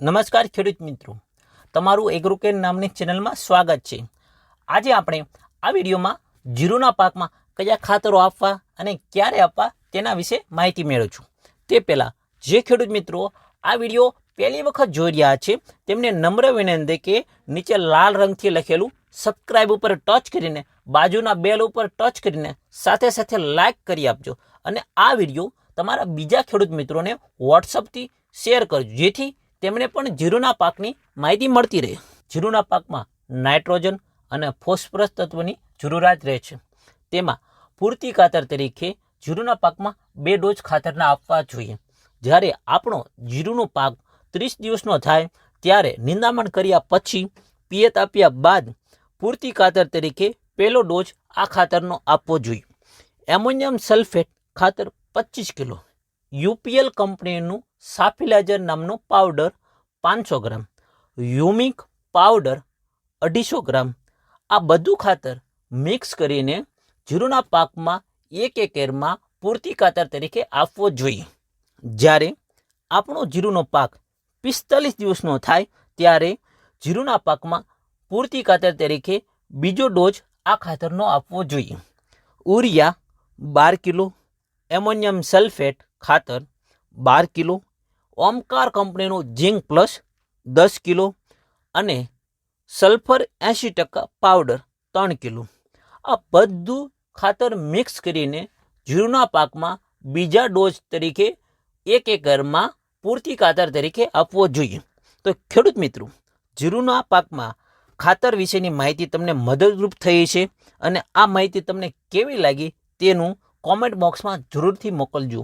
નમસ્કાર ખેડૂત મિત્રો. તમારું એગ્રોકેર નામની ચેનલમાં સ્વાગત છે. આજે આપણે આ વિડીયોમાં જીરુના પાકમાં કયા ખાતરો આપવા અને ક્યારે આપવા તેના વિશે માહિતી મેળવશું. તે પહેલાં જે ખેડૂત મિત્રો આ વીડિયો પહેલી વખત જોઈ રહ્યા છે, તેમને નમ્ર વિનંતી કે નીચે લાલ રંગથી લખેલું સબસ્ક્રાઇબ ઉપર ટચ કરીને, બાજુના બેલ ઉપર ટચ કરીને સાથે સાથે લાઇક કરી આપજો. અને આ વીડિયો તમારા બીજા ખેડૂત મિત્રોને વોટ્સઅપથી શેર કરજો. જેથી તેમને પણ જીરુના પાકની માહિતી મળતી રહે. જીરુના પાકમાં નાઇટ્રોજન અને ફોસ્ફરસ તત્વની જરૂરિયાત રહે છે. તેમાં પૂરતી ખાતર તરીકે જીરુના પાકમાં બે ડોઝ ખાતરના આપવા જોઈએ. જ્યારે આપણો જીરુનો પાક ત્રીસ દિવસનો થાય, ત્યારે નિંદામણ કર્યા પછી પિયત આપ્યા બાદ પૂરતી ખાતર તરીકે પહેલો ડોઝ આ ખાતરનો આપવો જોઈએ. એમોનિયમ સલ્ફેટ ખાતર પચીસ કિલો યુપીએલ કંપનીનું સાફિલાઇઝર નામનો પાવડર પાંચસો ગ્રામ, યુમિક પાવડર અઢીસો ગ્રામ. આ બધું ખાતર મિક્સ કરીને જીરુના પાકમાં એક એકરમાં પૂરતી ખાતર તરીકે આપવો જોઈએ. જ્યારે આપણો જીરુનો પાક પિસ્તાલીસ દિવસનો થાય, ત્યારે જીરુના પાકમાં પૂરતી ખાતર તરીકે બીજો ડોઝ આ ખાતરનો આપવો જોઈએ. ઉરિયા બાર કિલો, એમોનિયમ સલ્ફેટ ખાતર બાર કિલો, ઓમકાર કંપનીનું ઝીંક પ્લસ દસ કિલો અને સલ્ફર એંશી ટકા પાવડર ત્રણ કિલો. આ બધું ખાતર મિક્સ કરીને જીરુના પાકમાં બીજા ડોઝ તરીકે એક એકરમાં પૂરતી ખાતર તરીકે આપવો જોઈએ. તો ખેડૂત મિત્રો, જીરુના પાકમાં ખાતર વિશેની માહિતી તમને મદદરૂપ થઈ છે અને આ માહિતી તમને કેવી લાગી તેનું કોમેન્ટ બોક્સમાં જરૂરથી મોકલજો.